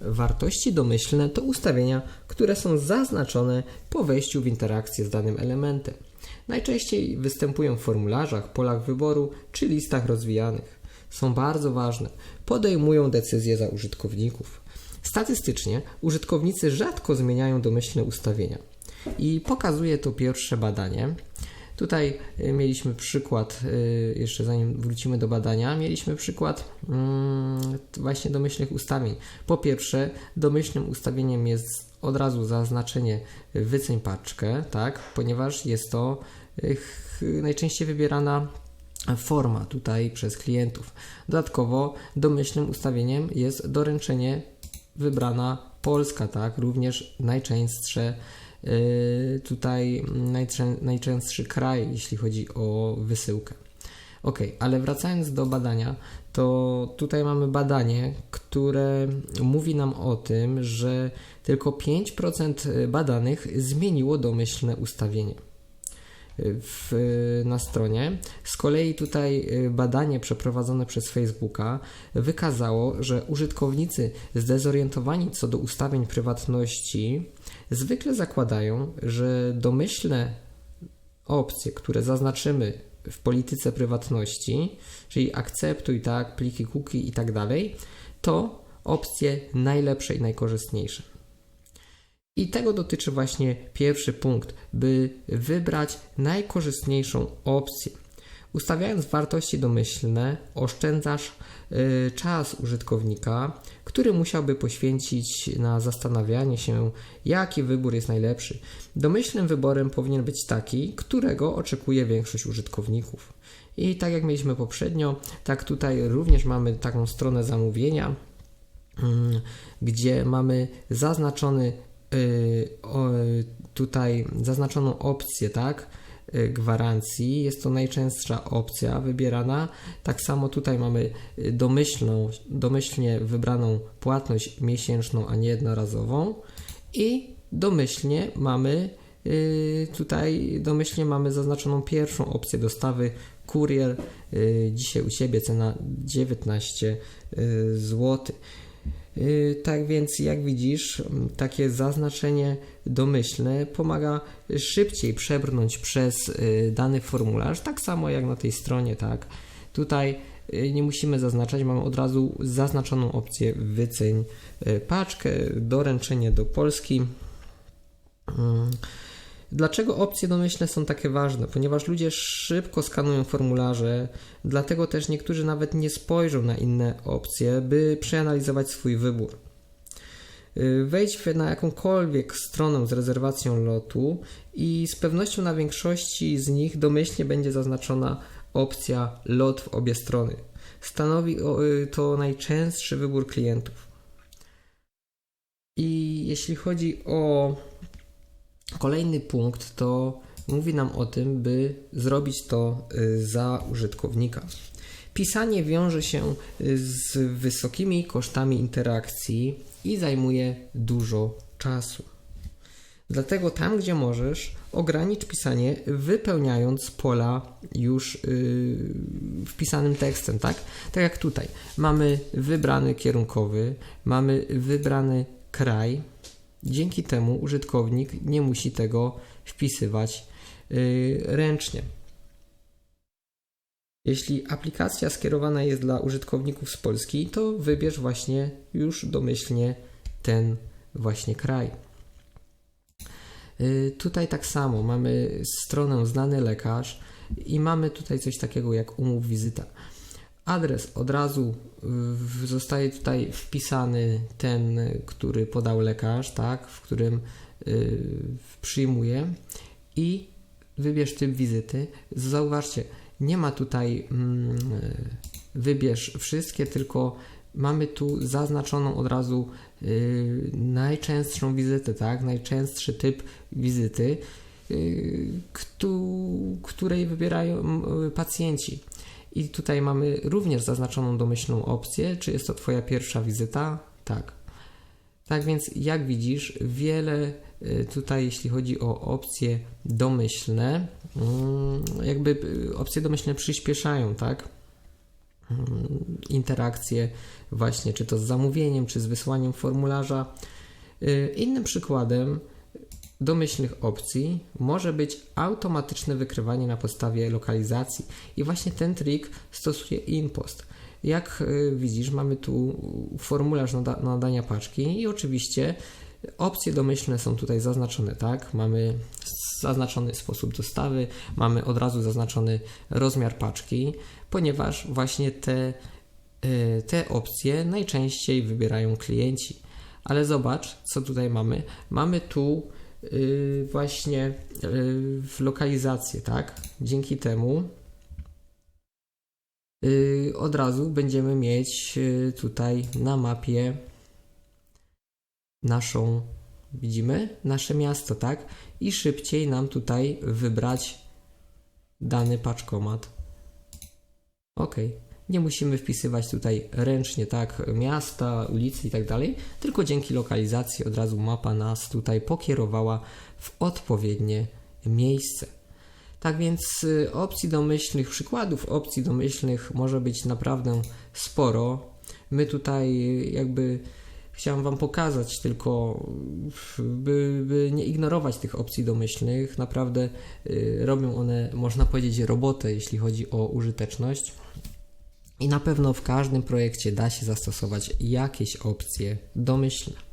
Wartości domyślne to ustawienia, które są zaznaczone po wejściu w interakcję z danym elementem. Najczęściej występują w formularzach, polach wyboru czy listach rozwijanych. Są bardzo ważne, podejmują decyzje za użytkowników. Statystycznie użytkownicy rzadko zmieniają domyślne ustawienia. I pokazuje to pierwsze badanie. Tutaj y, mieliśmy przykład, y, jeszcze zanim wrócimy do badania, mieliśmy przykład mm, właśnie domyślnych ustawień. Po pierwsze, domyślnym ustawieniem jest od razu zaznaczenie wyceń paczkę, tak, ponieważ jest to y, najczęściej wybierana forma tutaj przez klientów. Dodatkowo domyślnym ustawieniem jest doręczenie wybrana Polska, tak, również najczęstsze tutaj najczęstszy kraj, jeśli chodzi o wysyłkę. Ok, ale wracając do badania, to tutaj mamy badanie, które mówi nam o tym, że tylko 5% badanych zmieniło domyślne ustawienie w, na stronie. Z kolei tutaj y, badanie przeprowadzone przez Facebooka wykazało, że użytkownicy zdezorientowani co do ustawień prywatności zwykle zakładają, że domyślne opcje, które zaznaczymy w polityce prywatności, czyli akceptuj, tak, pliki cookie i tak dalej, to opcje najlepsze i najkorzystniejsze. I tego dotyczy właśnie pierwszy punkt, by wybrać najkorzystniejszą opcję. Ustawiając wartości domyślne, oszczędzasz y, czas użytkownika, który musiałby poświęcić na zastanawianie się, jaki wybór jest najlepszy. Domyślnym wyborem powinien być taki, którego oczekuje większość użytkowników. I tak jak mieliśmy poprzednio, tak tutaj również mamy taką stronę zamówienia, mm, gdzie mamy zaznaczony tutaj zaznaczoną opcję, tak? Y, gwarancji. Jest to najczęstsza opcja wybierana. Tak samo tutaj mamy domyślną, domyślnie wybraną płatność miesięczną, a nie jednorazową. I domyślnie mamy y, tutaj domyślnie mamy zaznaczoną pierwszą opcję dostawy kurier. Dzisiaj u siebie cena 19 zł. Y, tak więc, jak widzisz, takie zaznaczenie domyślne pomaga szybciej przebrnąć przez y, dany formularz, tak samo jak na tej stronie, tak. Tutaj y, nie musimy zaznaczać, mamy od razu zaznaczoną opcję wyceń paczkę, doręczenie do Polski. Dlaczego opcje domyślne są takie ważne? Ponieważ ludzie szybko skanują formularze, dlatego też niektórzy nawet nie spojrzą na inne opcje, by przeanalizować swój wybór. Y, wejdź na jakąkolwiek stronę z rezerwacją lotu i z pewnością na większości z nich domyślnie będzie zaznaczona opcja lot w obie strony. Stanowi y, to najczęstszy wybór klientów. I jeśli chodzi o Kolejny punkt to mówi nam o tym, by zrobić to y, za użytkownika. Pisanie wiąże się y, z wysokimi kosztami interakcji i zajmuje dużo czasu. Dlatego tam, gdzie możesz, ogranicz pisanie, wypełniając pola już yy, wpisanym tekstem, tak? Tak jak tutaj. Mamy wybrany kierunkowy, mamy wybrany kraj, Dzięki temu użytkownik nie musi tego wpisywać yy, ręcznie. Jeśli aplikacja skierowana jest dla użytkowników z Polski, to wybierz właśnie już domyślnie ten właśnie kraj. Yy, tutaj tak samo mamy stronę znany lekarz i mamy tutaj coś takiego jak umów wizyta. Adres od razu zostaje tutaj wpisany ten, który podał lekarz, tak, w którym y, przyjmuje i wybierz typ wizyty. Zauważcie, nie ma tutaj mm, wybierz wszystkie, tylko mamy tu zaznaczoną od razu y, najczęstszą wizytę, tak, najczęstszy typ wizyty, y, której wybierają pacjenci. I tutaj mamy również zaznaczoną domyślną opcję, czy jest to Twoja pierwsza wizyta? Tak. Tak więc, jak widzisz, wiele y, tutaj, jeśli chodzi o opcje domyślne, mm, jakby y, opcje domyślne przyspieszają, tak? mm, interakcje, właśnie czy to z zamówieniem, czy z wysłaniem formularza. Y, Innym przykładem domyślnych opcji może być automatyczne wykrywanie na podstawie lokalizacji. I właśnie ten trik stosuje InPost. Jak y, widzisz, mamy tu formularz nada- nadania paczki i oczywiście opcje domyślne są tutaj zaznaczone, tak? Mamy zaznaczony sposób dostawy, mamy od razu zaznaczony rozmiar paczki, ponieważ właśnie te, y, te opcje najczęściej wybierają klienci. Ale zobacz, co tutaj mamy. Mamy tu właśnie y, w lokalizację, tak? Dzięki temu y, od razu będziemy mieć y, tutaj na mapie naszą, widzimy, nasze miasto, tak? I szybciej nam tutaj wybrać dany paczkomat. Ok. Nie musimy wpisywać tutaj ręcznie, tak, miasta, ulicy i tak dalej, tylko dzięki lokalizacji od razu mapa nas tutaj pokierowała w odpowiednie miejsce. Tak więc y, opcji domyślnych, przykładów opcji domyślnych może być naprawdę sporo. My tutaj y, jakby chciałem Wam pokazać tylko, by, by nie ignorować tych opcji domyślnych. Naprawdę y, robią one, można powiedzieć, robotę, jeśli chodzi o użyteczność. I na pewno w każdym projekcie da się zastosować jakieś opcje domyślne.